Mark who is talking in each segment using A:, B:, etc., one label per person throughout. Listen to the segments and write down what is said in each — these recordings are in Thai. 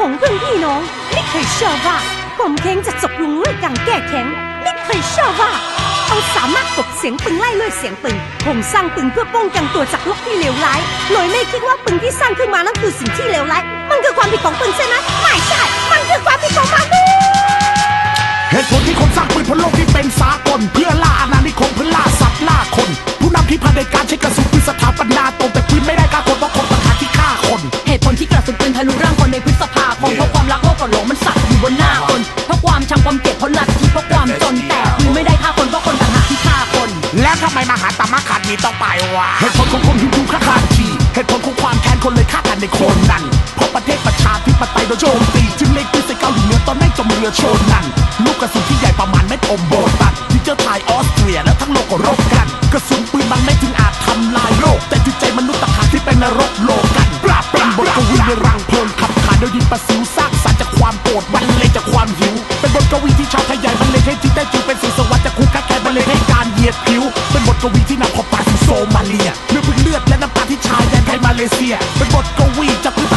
A: ของเพื่อนพี่น้อง ไม่เคยเชื่อว่าผมเค้งจะจบลงด้วยการแก้แค้นไม่เคยเชื่อว่าต้องสามารถกบเสียงปืนไล่ด้วยเสียงปืนผมสร้างปืนเพื่อป้องกันตัวจากโลกที่เลวร้ายโดยไม่คิดว่าปืนที่สร้างขึ้นมานั้นคือสิ่งที่เลวร้ายมันคือความผิดของปืนใช่ไหมไม่ใช่ มันคือความผิดของมนุษย์
B: เหตุผลที่คนสร้างปืนพลโลกที่เป็นสากลเพื่อล่าอาณานิคมเพื่อล่า ไมมหาตามะขาดมีต้องไปวะเหตุผลของคนฮินดูฆ่ากันทีเหตุผลของความแค้นคนเลยฆ่ากันในโคนนั้นเพราะประเทศประชาธิปไตยโดนโจมตีจึงเล็งปืนใส่เกาหลีเหนือตอนแม่งจมเรือโชนนั่นลูกกระสุนที่ใหญ่ประมาณเม็ดอมโบตันที่เจอไทยออสเตรียแล้วทั้งโลกก็รบกันกระสุนปืนมันไม่ถึงอาจทำลายโลก แต่จิตใจมนุษย์ต่างหากที่เป็นนรกโลกันปราบปรามบทกวีในรังเพลิงขับขานโดยดินประสิวสร้างสรรค์จากความโกรธบรรเลงจากความหิว เป็นบทกวีที่ชาวไทยใหญ่บรรเลงให้จิตได้จิวเป็นสื่อสวรรค์จากคู่กัดแค่บรรเลงให้การเหยียดผิว โซมาเลียเนื้อพึ่งเลือดและน้ำตาที่ชายแดนไทยมาเลเซียเป็นบทกวีจากพื้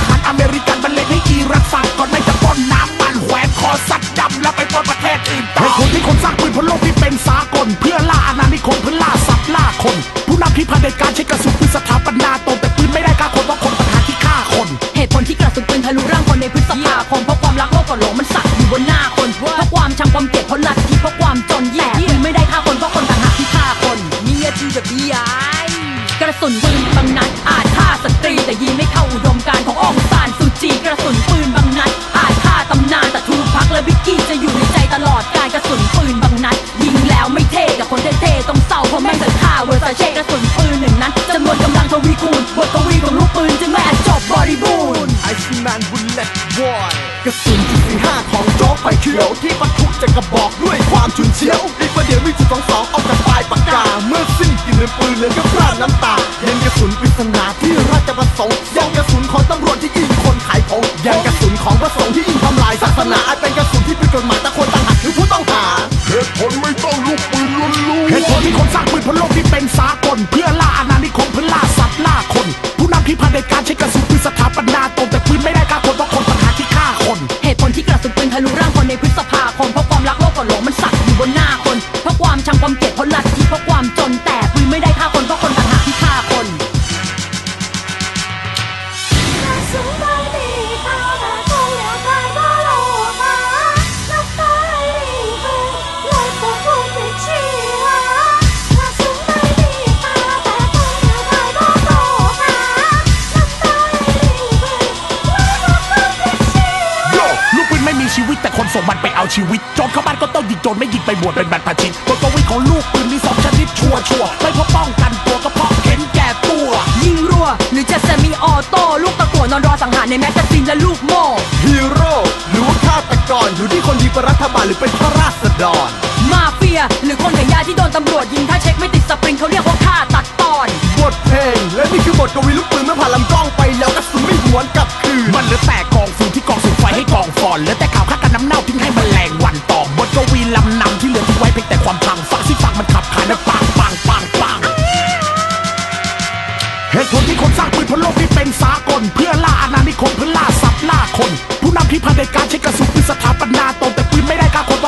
C: เวอร์ซาเช่กระสุนปืนหนึ่งนัดจำนวนกำลังทวีคูณบทกวีของลูกปืนจึงไม่อาจจบบริบูรณ์
D: ไอซีแมนบุลเลตบอยกระสุนจุดสี่ห้าของโจ๊กไฟเขียวที่ปะทุจากกระบอกด้วยความฉุนเฉียวอีกประเดี๋ยวมีจุดสองสองออกจากปลายปากกา เมื่อสิ้นกลินปืนเหลยก็พร่าน้ำตายังกระสุนปริศนาที่ราชประสงค์ยังกระสุนของตำรวจที่ยิงคนขายของยังกระสุนของพระสงฆ์ที่ยิงทำลายศาสนาอาจเป็นกระสุนที่ผิดกฎหมาย
B: ส่งมันไปเอาชีวิตโจรเข้าบ้านก็ต้องยิงโจรไม่ยิงไปบวชเป็นบรรพชิตบทกวีของลูกปืนมีสองชนิดชัวชัวร์ๆไม่เพราะป้องกันตัวก็เพราะเห็นแก่ตัว
C: ยิง
E: รัว
C: หรือจะเซมิออโต้ลูกตะกั่วนอนรอสังหารในแมกกาซีนและลูกโม่
D: ฮีโร่หรือว่าฆาตกรอยู่ที่คนดีเป็นรัฐบาลหรือเป็นข้าราษฎร
C: มาเฟีย หรือคนขายยาที่โดนตำรวจยิงถ้าเช็คไม่ติดสปริงเขาเรียกว่าฆ่าตัดตอน
D: บทเพลงและนี่คือบทกวีลูกปืนเมื่อผ่านลำกล้องไปแล้วกระสุนไม่หวนกลับคืนมั
B: นเหลือแตก นที่คนสร้างปืนพลโลกที่เป็นสากล เพื่อล่าอาณานิคมเพื่อล่าสัตว์ล่าคน ผู้นำที่พานในการใช้กระสุนปืนสถาปนาตนแต่ปืนไม่ได้ฆ่าคน